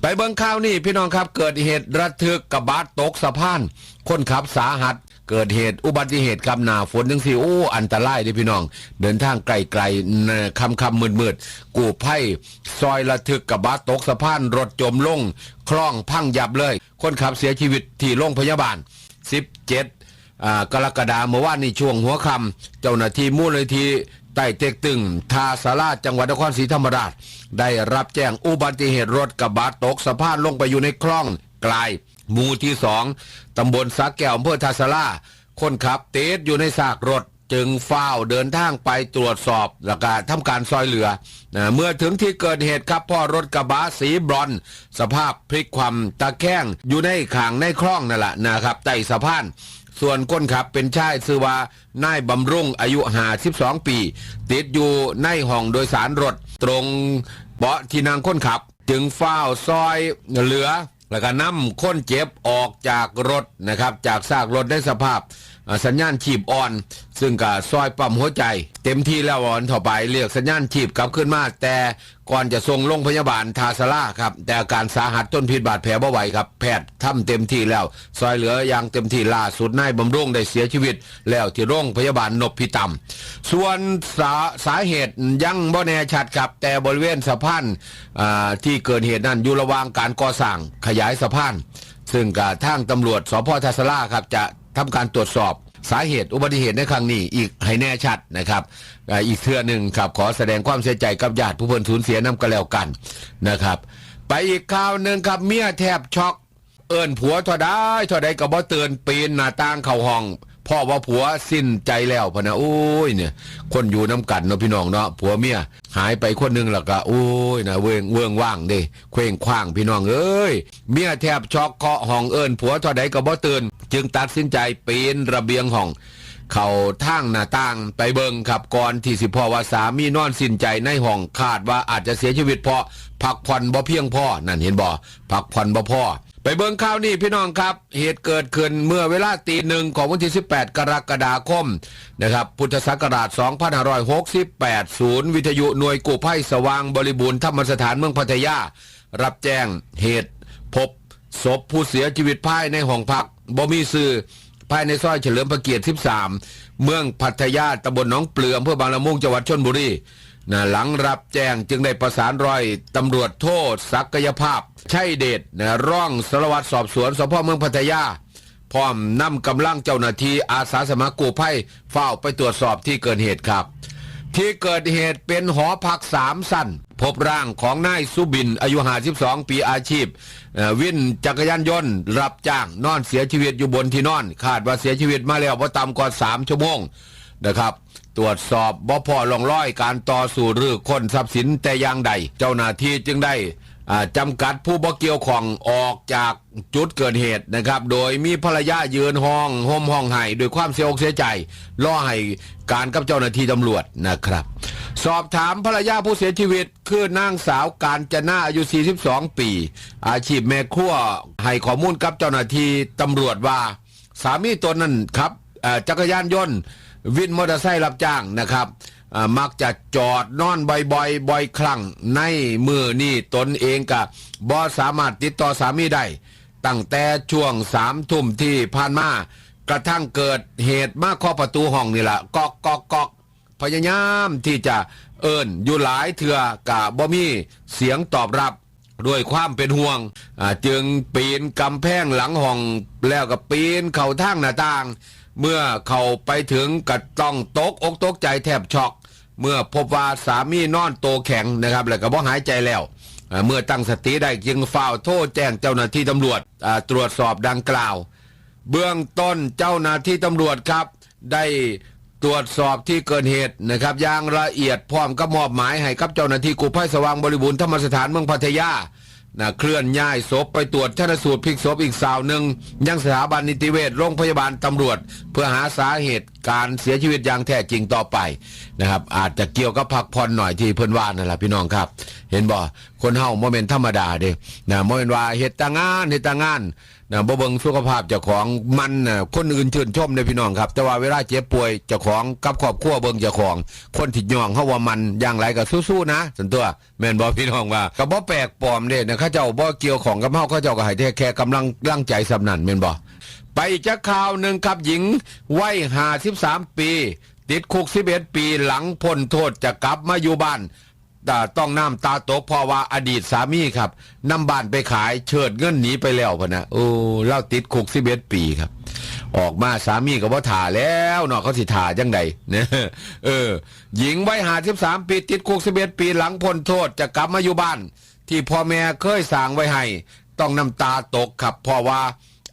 ไปเบิ่งข่าวนี่พี่น้องครับเกิดเหตุระทึกกระบะตกสะพาน คนขับสาหัส เกิดเหตุอุบัติเหตุครับหนาฝนจังสิโอ้อันตรายดิพี่น้อง เดินทางไกลๆคำคำมืดมืดกูภัยซอยระทึกกระบะตกสะพาน รถจมลงคล่องพังยับเลย คนขับเสียชีวิตที่โรงพยาบาล 17กรกฎาคมเมื่อวานนี้ช่วงหัวค่ำเจ้าหน้าที่มูลนิธิ ใต้เต็กตึงทาสาราจังหวัดนครศรีธรรมราช ได้รับแจ้งอุบัติเหตุรถกระบะตกสะพานลงไปอยู่ในคลองกลายหมู่ที่สองตำบลสักแก้วอำเภอทาสาราคนขับเตดอยู่ในซากรถจึงเฝ้าเดินทางไปตรวจสอบและก็ทำการซอยเหลือ เมื่อถึงที่เกิดเหตุครับพ่อรถกระบะสีบรอน สภาพพลิกความตะแคงอยู่ในขางในคลองนั่นแหละนะครับใต้สะพาน ส่วนคนขับเป็นชายชื่อว่านายบำรุงอายุหาสิบสองปี ติดอยู่ในห้องโดยสารรถ ตรงเบาะที่นั่งคนขับ จึงเฝ้าซอยเหลือ แล้วก็นำคนเจ็บออกจากรถนะครับ จากซากรถได้สภาพ สัญญาณชีพอ่อน ซึ่งก็ซอยปั๊มหัวใจ เต็มที่แล้วอ่อนต่อไปเรียกสัญญาณชีพกลับขึ้นมาแต่ก่อนจะส่งโรงพยาบาลทาสลาครับ แต่อาการสาหัสจนพิษบาดแผลบ่ไหวครับ แพทย์ทำเต็มที่แล้ว ซอยเหลืออย่างเต็มที่ล่าสุดนายบำรุงได้เสียชีวิต แล้วที่โรงพยาบาลนพพิตำส่วนสาสาเหตุยังบ่แน่ชัดครับ แต่บริเวณสะพานอ่าที่เกิดเหตุนั้นอยู่ระหว่างการก่อสร้างขยายสะพานซึ่งกับทางตำรวจสพทัสลาครับจะ ทำการตรวจสอบสาเหตุอุบัติเหตุในครั้งนี้อีกให้แน่ชัดนะครับอีกเทื่อหนึ่งครับขอแสดงความเสียใจกับญาติผู้เพิ่นสูญเสียน้ำก็แล้วกันนะครับ ไปอีกข่าวหนึ่งครับเมียแทบช็อก เอิ้นผัวทอดได้เท่าใดก็บ่เตือนปีนหน้าต่างเข้าห้อง พ่อว่าผัวสิ้นใจแล้วพะนะโอ้ยเนี่ย คนอยู่น้ำกันเนาะพี่น้องเนาะผัวเมียหายไปคนหนึงแล้วก็โอ้ยนะเวิงเวิงว่างเด้เคว้งคว้างพี่น้องเอ้ยเมียแทบช็อกเคาะห้องเอิ้นผัวท่าใดก็บ่ตือนจึงตัดสินใจปีนระเบียงห้องเข้าทางหน้าต่างไปเบิงครับก่อนที่สิพ่อว่าสามีนอนสิ้นใจในห้องคาดว่าอาจจะเสียชีวิตเพราะพักผ่อนบ่เพียงพ่อนั่นเห็นบ่พักผ่อนบ่พ่อ ไปเบิงข่าวนี้พี่น้องครับ เหตุเกิดขึ้นเมื่อเวลาตีหนึ่งของวันที่ 18 กรกฎาคมนะครับ พุทธศักราช 2568 ศูนย์วิทยุหน่วยกู้ภัยสว่างบริบูรณ์ธรรมสถานเมืองพัทยา รับแจ้งเหตุพบศพผู้เสียชีวิตภายในห้องพักบ่มีซื่อภายในซอยเฉลิมพระเกียรติ 13 เมืองพัทยาตำบลหนองเปลืออำเภอบางละมุงจังหวัดชนบุรีนะหลังรับแจ้งจึงได้ประสานรอยตำรวจโทษศักยภาพ ชัยเดชนะร่องสารวัตรสอบสวนสพเมืองพัทยา พร้อมนำกำลังเจ้าหน้าที่อาสาสมัครกู้ภัยเฝ้าไปตรวจสอบที่เกิดเหตุครับ ที่เกิดเหตุเป็นหอพักสามสั้น พบร่างของนายสุบิน อายุ52ปีอาชีพเอ่นจักรยานยนต์ รับจ้างนอนเสียชีวิตอยู่บนที่นอน คาดว่าเสียชีวิตมาแล้วว่าต่ำกว่า3ชั่วโมงนะครับตรวจสอบบ่พอลองร้อยการต่อสู่หรือคนทรัพย์สินแต่อย่างใด เจ้าหน้าที่จึงได้ จำกัดผู้บ่เกี่ยวของออกจากจุดเกิดเหตุนะครับ โดยมีภรรยายืนห้องห่มห้องไห้ด้วยความเสียอกเสียใจล่อให้การกับเจ้าหน้าที่ตำรวจนะครับ สอบถามภรรยาผู้เสียชีวิต คือนางสาวการจนาอายุ 42 ปี อาชีพแม่ครัวให้ข้อมูลกับเจ้าหน้าที่ตำรวจว่า สามีตนนั้นครับจักรยานยนต์วินมอเตอร์ไซค์รับจ้างนะครับ มักจะจอดนอนบ่อยๆบ่อยครั้งในมือนี่ตนเองกับบอสามารถติดต่อสามีได้ ตั้งแต่ช่วงสามทุ่มที่ผ่านมากระทั่งเกิดเหตุมาเคาะประตูห้องนี่แหละกอกกอกกอกพยายามที่จะเอิ้นอยู่หลายเถื่อกะบ่มีเสียงตอบรับด้วยความเป็นห่วงจึงปีนกำแพงหลังห้องแล้วก็ปีนเข้าทางหน้าต่าง เมื่อเขาไปถึงก็ต้องตกอกตกใจแทบช็อก เมื่อพบว่าสามีนอนโตแข็งนะครับ แล้วก็บ่หายใจแล้ว เมื่อตั้งสติได้จึงฝ่าโทษแจ้งเจ้าหน้าที่ตำรวจตรวจสอบดังกล่าว เบื้องต้นเจ้าหน้าที่ตำรวจครับ ได้ตรวจสอบที่เกิดเหตุนะครับอย่างละเอียดพร้อมกับมอบหมายให้กับเจ้าหน้าที่กู้ภัยสว่างบริบูรณ์ธรรมสถานเมืองพัทยา นะเคลื่อนย้ายศพไปตรวจชนสูตรพลิกศพอีกสาวหนึ่งยังสถาบันนิติเวชโรงพยาบาลตำรวจ เพื่อหาสาเหตุการเสียชีวิตอย่างแท้จริงต่อไปนะครับ อาจจะเกี่ยวกับพักผ่อนหน่อยที่เพิ่นว่านั่นแหละพี่น้องครับ เห็นบ่คนเฮาบ่แม่นธรรมดาเด้นะบ่แม่นว่าเฮ็ดแตางานเฮ็ดแตางานนะบ่เบิ่งสุขภาพเจ้าของมันน่ะคนอื่นชื่นชมเด้พี่น้องครับ แต่ว่าเวลาเจ็บป่วยเจ้าของกับครอบครัวเบิ่งเจ้าของ คนที่ย่องเฮาว่ามันอย่างไรก็สู้ๆนะสันตัวแม่นบ่พี่น้องว่าก็บ่แปลกปลอมเด้นะเขาเจ้าบ่เกี่ยวของกับเฮาเขาเจ้าก็ให้แค่กำลังร่างใจสำนันแม่นบ่ไปจักข่าวหนึ่งครับหญิงวัยห้าสิบสามปี ติดคุกสิบเอ็ดปีหลังพ้นโทษจะกลับมาอยู่บ้าน ต้องน้ำตาตกเพราะว่าอดีตสามีครับนำบ้านไปขายเชิดเงินหนีไปแล้วพะนะโอ้เล่าติดคุกสิบเอ็ดปีครับ ออกมาสามีก็บ่ถ่าแล้วเนาะเขาสิถ่าจังใดเนี่ยเออ หญิงวัยห้าสิบสามปี ติดคุกสิบเอ็ดปีหลังพ้นโทษจะกลับมาอยู่บ้าน ที่พ่อแม่เคยสร้างไว้ให้ ต้องน้ำตาตกครับเพราะว่า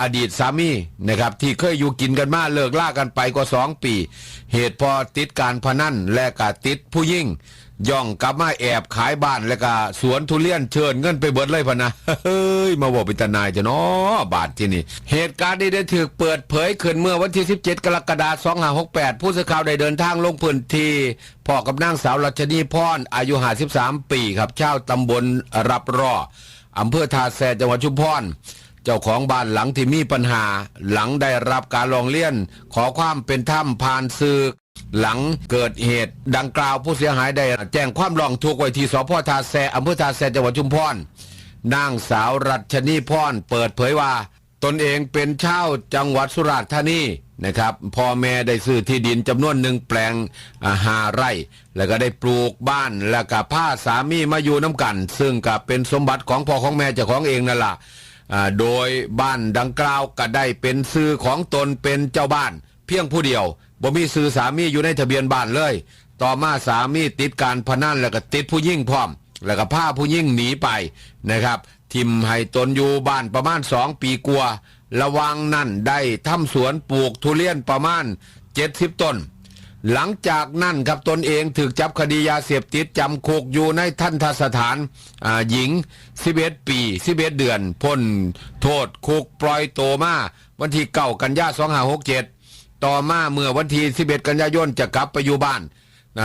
อดีตสามีนะครับที่เคยอยู่กินกันมาเลิกล่ากันไปกว่าสองปี เหตุพอติดการพนันและก็ติดผู้ยิ่งย่องกลับมาแอบขายบ้านแล้วก็สวนทุเรียนเชิญเงินไปเบิดเลยพะนะเฮ้ยมาบอกเป็นตนายจะนาะบาทที่นี่ เหตุการณ์นี้ได้ถูกเปิดเผยขึ้นเมื่อวันที่ 17 กรกฎาคม2568 ผู้สื่อข่าวได้เดินทางลงพื้นที่พ่อกับนางสาวรัชนีพรอายุ 53 ปีครับชาวตำบลรับรออำเภอทาแซจังหวัดชุมพร เจ้าของบ้านหลังที่มีปัญหา หลังได้รับการร้องเรียน ขอความเป็นธรรมผ่านสื่อหลังเกิดเหตุดังกล่าวผู้เสียหายได้ แจ้งความร้องทุกข์ไว้ที่สพทาแซอำเภอทาแซจังหวัดชุมพรนางสาวรัชนีพรเปิดเผยว่า ตนเองเป็นชาวจังหวัดสุราษฎร์ธานีนะครับพ่อแม่ได้ซื้อที่ดินจำนวนหนึ่งแปลงอาหาไร่ แล้วก็ได้ปลูกบ้านแล้วก็พาสามีมาอยู่น้ำกัน ซึ่งก็เป็นสมบัติของพ่อของแม่เจ้าของเองนั่นแหละ โดยบ้านดังกล่าวก็ได้เป็นซื้อของตนเป็นเจ้าบ้าน เพียงผู้เดียวบ่มีซื้อสามีอยู่ในทะเบียนบ้านเลย ต่อมาสามีติดการพนันแล้วก็ติดผู้ยิ่งพร้อม แล้วก็พาผู้ยิ่งหนีไปนะครับ ทิมให้ตนอยู่บ้านประมาณสองปีกว่าระวังนั่นได้ทำสวนปลูกทุเรียนประมาณเจ็ดสิบต้น หลังจากนั้นครับตนเองถูกจับคดียาเสพติดจำคุกอยู่ในทันทสถานหญิง 11 ปี 11 เดือน พ้นโทษคุกปล่อยโตมาวันที่เก้ากันยา2567 ต่อมาเมื่อวันที่ 11 กันยายนจะกลับไปอยู่บ้าน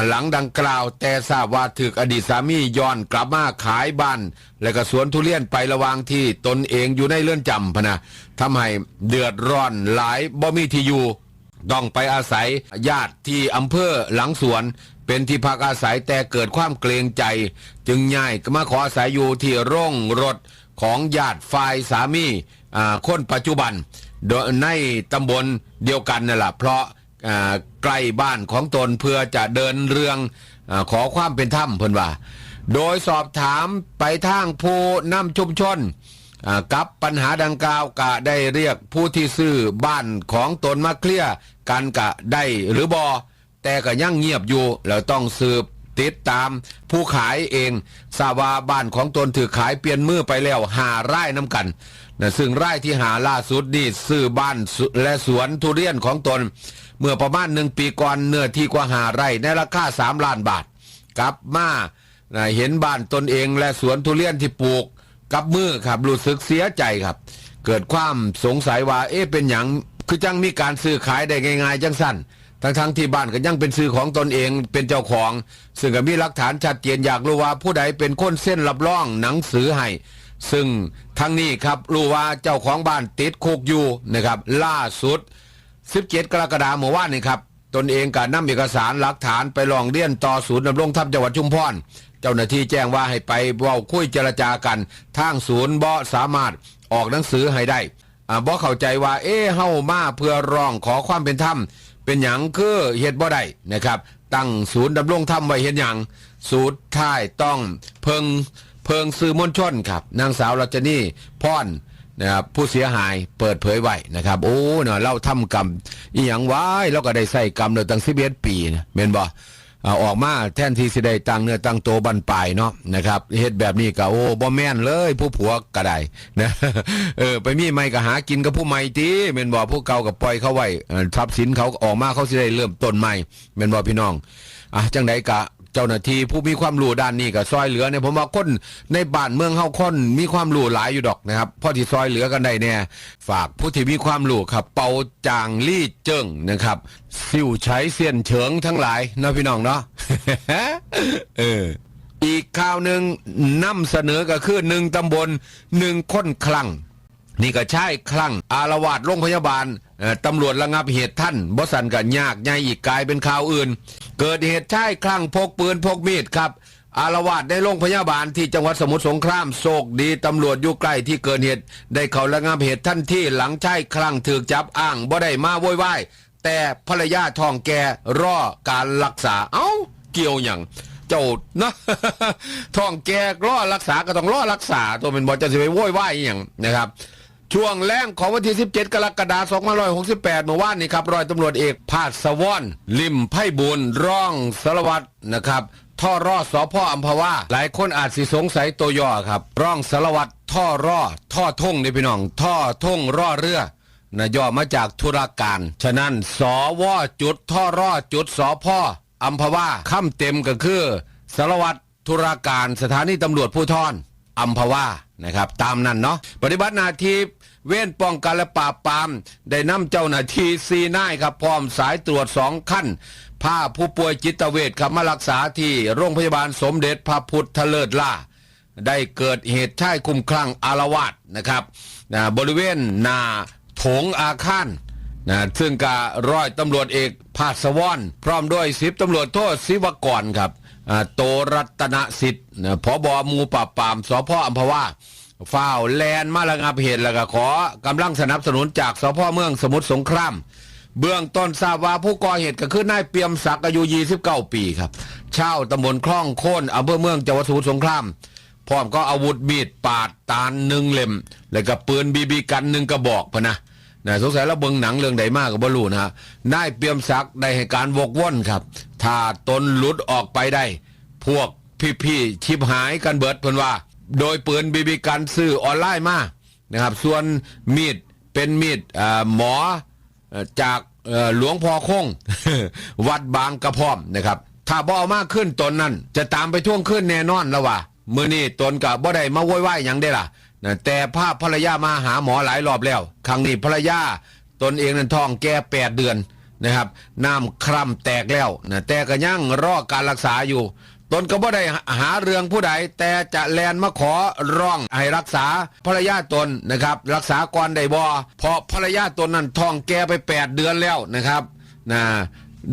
หลังดังกล่าวแต่ทราบว่าถูกอดีตสามีย้อนกลับมาขายบ้าน และก็สวนทุเรียนไประวางที่ตนเองอยู่ในเรื่อนจำพนะทำให้เดือดร้อนหลายบ่มีที่อยู่ ต้องไปอาศัยญาติที่อำเภอหลังสวน เป็นที่พักอาศัยแต่เกิดความเกรงใจ จึงย้ายก็มาขออาศัยอยู่ที่โร่องรถของญาติฝ่ายสามีอ่าคนปัจจุบันในตำบลเดียวกันนั่นแหละเพราะอ่าใกล้บ้านของตนเพื่อจะเดินเรื่องอขอความเป็นธรรมเพิ่นว่า โดยสอบถามไปทางผู้นำชุมชน กับปัญหาดังกล่าวกะได้เรียกผู้ที่ซื้อบ้านของตนมาเคลียร์กันกะได้หรือบอแต่ก็ยังเงียบอยู่แล้วต้องสืบติดตามผู้ขายเองทราบว่าบ้านของตนถือขายเปลี่ยนมือไปแล้วหาไร่น้ำกันนะซึ่งไร่ที่หาล่าสุดนี่ซื้อบ้านและสวนทุเรียนของตน เมื่อประมาณหนึ่งปีก่อนเนื้อที่กว่าหาไร่ในราคาสามล้านบาทกลับมานะเห็นบ้านตนเองและสวนทุเรียนที่ปลูก กับมือครับรู้สึกเสียใจครับ เกิดความสงสัยว่า เอ๊ะเป็นอย่างคือจังมีการซื้อขายได้ง่ายๆจังสั้นทั้งทั้งๆที่บ้านก็ยังเป็นซื้อของตนเองเป็นเจ้าของ ซึ่งก็มีหลักฐานชัดเจนอยากรู้ว่าผู้ใดเป็นคนเส้นรับรองหนังสือให้ซึ่งทั้งนี้ครับรู้ว่าเจ้าของบ้านติดคุกอยู่นะครับ ล่าสุด 17 กรกฎาคมเมื่อวานนี้ครับตนเองก็นำเอกสารหลักฐานไปลองเรียนต่อศูนย์ดำรงธรรมจังหวัดชุมพร เจ้าหน้าที่แจ้งว่าให้ไปเว้าคุยเจรจากันทางศูนย์บ่สามารถออกหนังสือให้ได้บ่เข้าใจว่า เอ๊เฮามาเพื่อร้องขอความเป็นธรรมเป็นหยังคือเฮ็ดบ่ได้นะครับ ตั้งศูนย์ดำรงธรรมไว้เฮ็ดหยังสูตรท้ายต้องเพิงเพิงสื่อมวลชนครับ นางสาวรัชนีพรนะครับผู้เสียหายเปิดเผยไว้นะครับ โอ้เนาะเราทำกรรมอีหยังไว้เราก็ได้ใส่กรรมเลยตั้งสิบเอ็ดปีนะเมนบอ ออกมาแทนที่สิได้ตั้งเนื้อตั้งตัวบันปลายเนาะนะครับเฮ็ดแบบนี้ก็โอ้บ่แม่นเลยผู้ผัวก็ได้นะเออไปมีไม่ก็หากินกับผู้ใหม่ตีเมนบ่ผู้เก่ากับปล่อยเขาไว้ทรัพย์สินเขาออกมาเขาสิได้เริ่มต้นใหม่เมนบ่พี่น้องอะจังไดกะ เจ้าหน้าที่ผู้มีความรู้ด้านนี้ก็ซอยเหลือเนี่ยผมว่าคนในบ้านเมืองเฮาคนมีความรู้หลายอยู่ดอกนะครับพอที่ซอยเหลือกันได้เนี่ยฝากผู้ที่มีความรู้ครับ เปาจางลี่เจิ้งนะครับซิ่วใช้เสียนเฉิงทั้งหลายนะพี่น้องเนาะเอออีกข่าวหนึ่งนำเสนอก็คือหนึ่งตำบลหนึ่งคนคลัง นี่ก็ใช่คลั่งอารวาสโรงพยาบาลตำรวจระงับเหตุท่านบอสันกันยากใหญ่อีกกลายเป็นข่าวอื่น เกิดเหตุใช่คลั่งพกปืนพกมีดครับ อารวาสในโรงพยาบาลที่จังหวัดสมุทรสงครามโศกดีตำรวจอยู่ใกล้ที่เกิดเหตุ ได้เขาระงับเหตุท่านที่หลังใช่คลั่งถือจับอ้างบ่ได้มาโวยวายแต่ภรรยาทองแกรอการรักษาเอ้าเกี่ยวอย่างเจ้านะท้องแกรอรักษาก็ต้องรอรักษาตัวเป็นบอจะสิไปโวยวายอย่างนะครับ ช่วงแรงของวันที่ 17 กรกฎาคม2568 เมื่อวานนี้ครับร้อยตำรวจเอกพาสวอนลิมไพบุญร่องสารวัตรนะครับท่อรอสอพ่ออัมพวาหลายคนอาจสิสงสัยตัวย่อครับ ร่องสารวัตรท่อรอท่อท่งนี่พี่น้อง ท่อท่งรอเรือนะย่อมาจากธุรการ ฉะนั้นสวจุดท่อรอจุดสอพ่ออัมพวาค่ำเต็มก็คือสารวัตรธุรการสถานีตำรวจผู้ทอนอัมพวา นะครับตามนั้นเนาะปฏิบัติหน้าที่เว้นป้องกันและปราบปราม ได้นำเจ้าหน้าที่ซีนายครับพร้อมสายตรวจสองขั้นพาผู้ป่วยจิตเวชครับมารักษาที่โรงพยาบาลสมเด็จพระพุทธเลิศล่า ได้เกิดเหตุชายคุ้มคลั่งอารวาสนะครับนะบริเวณหนาโถงอาคาร นะซึ่งการ้อยตำรวจเอกภาสวรพร้อมด้วยสิบตำรวจโทษศิวกรครับโตรัตนสิทธิ์นะพบหมูปราบปรามสพอัมพวาฝ้าวแลนมาระงับเหตุแล้วก็ขอกำลังสนับสนุนจากสพเมืองสมุทรสงคราม เบื้องต้นทราบว่าผู้ก่อเหตุก็คือนายเปียมศักดิ์อายุ 29 ปีครับเช่าตำบลคล่องโค่นอำเภอเมืองจังหวัดสมุทรสงครามพร้อมก็อาวุธมีดปาดตาลหนึ่งเล่ม แล้วก็ปืนบีบีกันหนึ่งกระบอกพะนะ นะสงสัยแล้วเบิ่งหนังเรื่องใดมากกับบรูนะฮะนายเปียมศักดิ์ได้ให้การวกว่นครับ ถ้าตนหลุดออกไปได้ พวกพี่ๆชิบหายกันเบิดเพิ่นว่า โดยปืนบีบีกันซื้อออนไลน์มานะครับ ส่วนมีดเป็นมีดหมอจากหลวงพ่อคง วัดบางกระพร้อมนะครับ ถ้าบ่เอามากขึ้นตนนั้น จะตามไปท่วงขึ้นแน่นอนแล้วว่ามือนี้ตนกับบ่ได้มาโวยวายหยังได้ล่ะ นะแต่ภาพภรรยามาหาหมอหลายรอบแล้ว ครั้งนี้ภรรยาตนเองนั้นท้องแก่แปดเดือนนะครับน้ำคร่ำแตกแล้วนะแต่ก็ยังรอการรักษาอยู่ ตนก็บ่ได้หาเรื่องผู้ใด แต่จะแลนมาขอร้องให้รักษาภรรยาตนนะครับรักษาก่อนได้บ่เพราะภรรยาตนนั้นท้องแก่ไป 8 เดือนแล้วนะครับนะ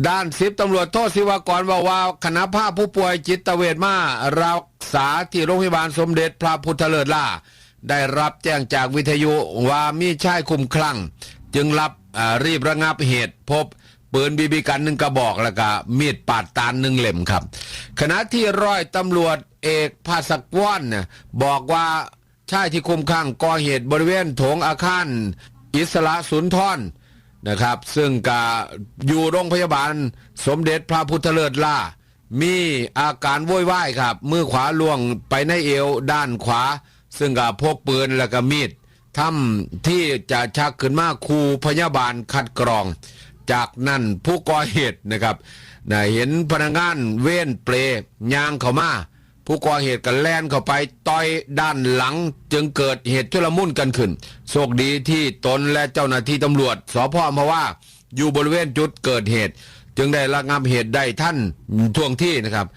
ด้านสิบตำรวจโทษศิวากรบอกว่าคณะภาพผู้ป่วยจิตเวชมารักษาที่โรงพยาบาลสมเด็จพระพุทธเลิศล่า ได้รับแจ้งจากวิทยุว่ามีชายคุมคลั่ง จึงรับรีบระงับเหตุพบปืนบีบีกันหนึ่งกระบอกแล้วก็มีดปาดตาลหนึ่งเล่มครับ ขณะที่ร้อยตำรวจเอกภาสกว่อนเนี่ยบอกว่าชายที่คุมข้างก่อเหตุบริเวณโถงอาคารอิสระสุนทรนะครับ ซึ่งกาอยู่โรงพยาบาล สมเด็จพระพุทธเลิศล่า มีอาการโวยวายครับ มือขวาล่วงไปในเอวด้านขวา ซึ่งก็พกปืนแล้วก็มีดทำที่จะชักขึ้นมาคูพยาบาลคัดกรอง จากนั้นผู้ก่อเหตุนะครับนะเห็นพนักงานเว้นเปรยางเข้ามาผู้ก่อเหตุก็แล่นเข้าไปต่อยด้านหลัง จึงเกิดเหตุชุลมุนกันขึ้นโชคดีที่ตนและเจ้าหน้าที่ตำรวจสพมาว่า อยู่บริเวณจุดเกิดเหตุ จึงได้ระงับเหตุได้ท่านท่วงที่นะครับ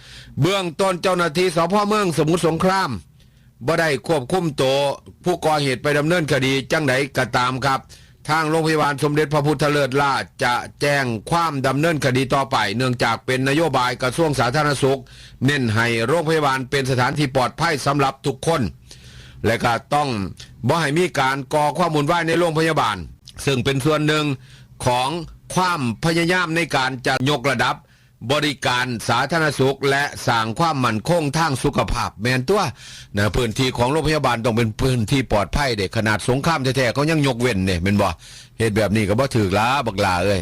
เบื้องต้นเจ้าหน้าที่สพเมืองสมุทรสงคราม บ่ได้ควบคุมตัวผู้ก่อเหตุไปดำเนินคดีจังไดก็ตามครับ ทางโรงพยาบาลสมเด็จพระพุทธเลิศล่าจะแจ้งความดำเนินคดีต่อไป เนื่องจากเป็นนโยบายกระทรวงสาธารณสุข เน้นให้โรงพยาบาลเป็นสถานที่ปลอดภัยสำหรับทุกคน และก็ต้องบ่ให้มีการก่อความมุ่นวายในโรงพยาบาล ซึ่งเป็นส่วนหนึ่งของความพยายามในการจะยกระดับ บริการสาธารณสุข และสร้างความมั่นคงทางสุขภาพ แมนตัวนะพื้นที่ของโรงพยาบาลต้องเป็นพื้นที่ปลอดภัยเด็กขนาดสงครามแท้ๆเขายังยกเว้นเนี่ยเป็นบ่เหตุแบบนี้ก็บ่ถือล้าบักลาเอ้ย